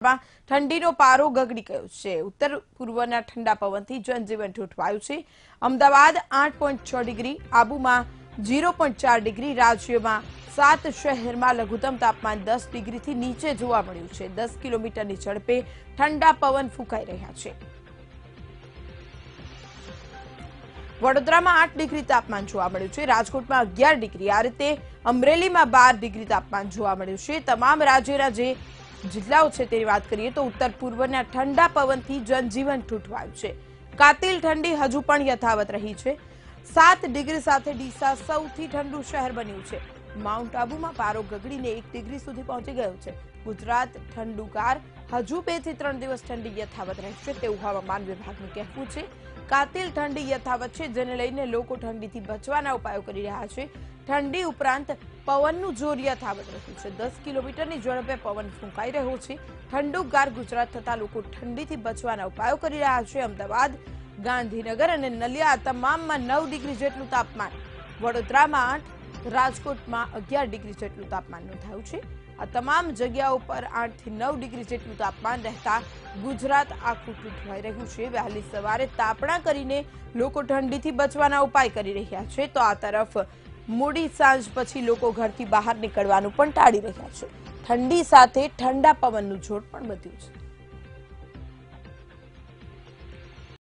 ઠંડીનો પારો ગગડી ગયો છે. ઉત્તર પૂર્વના ઠંડા પવનથી જનજીવન ઠૂંઠવાયું છે. અમદાવાદ આઠ ડિગ્રી, આબુમાં ઝીરો ડિગ્રી, રાજ્યમાં સાત, શહેરમાં લઘુત્તમ તાપમાન દસ ડિગ્રીથી નીચે જોવા મળ્યું છે. દસ કિલોમીટરની ઝડપે ઠંડા પવન ફૂંકાઈ રહ્યા છે. વડોદરામાં આઠ ડિગ્રી તાપમાન જોવા મળ્યું છે. રાજકોટમાં અગિયાર ડિગ્રી. આ રીતે અમરેલીમાં બાર ડિગ્રી તાપમાન જોવા મળ્યું છે. તમામ રાજ્યના જે જિલ્લાઓ છે તેની વાત કરીએ તો ઉત્તર પૂર્વના ઠંડા પવનથી જનજીવન ઠૂંઠવાયું છે. કાતિલ ઠંડી હજુ પણ યથાવત રહી છે. સાત ડિગ્રી સાથે ડીસા સૌથી ઠંડુ શહેર બન્યું છે. માઉન્ટ આબુમાં પારો ગગડીને એક ડિગ્રી સુધી પહોંચી ગયો છે. ગુજરાત ઠંડુકાર હજુ બેથી ત્રણ દિવસ ઠંડી યથાવત રહેશે તેવું હવામાન વિભાગનું કહેવું છે. કાતિલ ઠંડી યથાવત છે, જેને લઈને લોકો ઠંડીથી બચવાના ઉપાયો કરી રહ્યા છે. ઠંડી ઉપરાંત પવનનું જોર યથાવત રહ્યું છે. દસ કિલોમીટરની ઝડપે પવન ફૂંકાઈ રહ્યો છે. ઠંડુગાર ગુજરાત થતા લોકો ઠંડીથી બચવાના ઉપાયો કરી રહ્યા છે. અમદાવાદ, ગાંધીનગર અને નલિયા તમામમાં નવ ડિગ્રી જેટલું તાપમાન. વડોદરામાં આઠ રાજકોટમાં અગિયાર ડિગ્રી જેટલું તાપમાન નોંધાયું છે. આ તમામ જગ્યાઓ પર આઠથી નવ ડિગ્રી જેટલું તાપમાન રહેતા ગુજરાત આખું ઠૂંઠવાઈ રહ્યું છે. વહેલી સવારે તાપણા કરીને લોકો ઠંડીથી બચવાના ઉપાય કરી રહ્યા છે. તો આ તરફ મોડી સાંજ પછી લોકો ઘરથી બહાર નીકળવાનું પણ ટાળી રહ્યા છે. ઠંડી સાથે ઠંડા પવનનું જોડ પણ વધ્યું છે.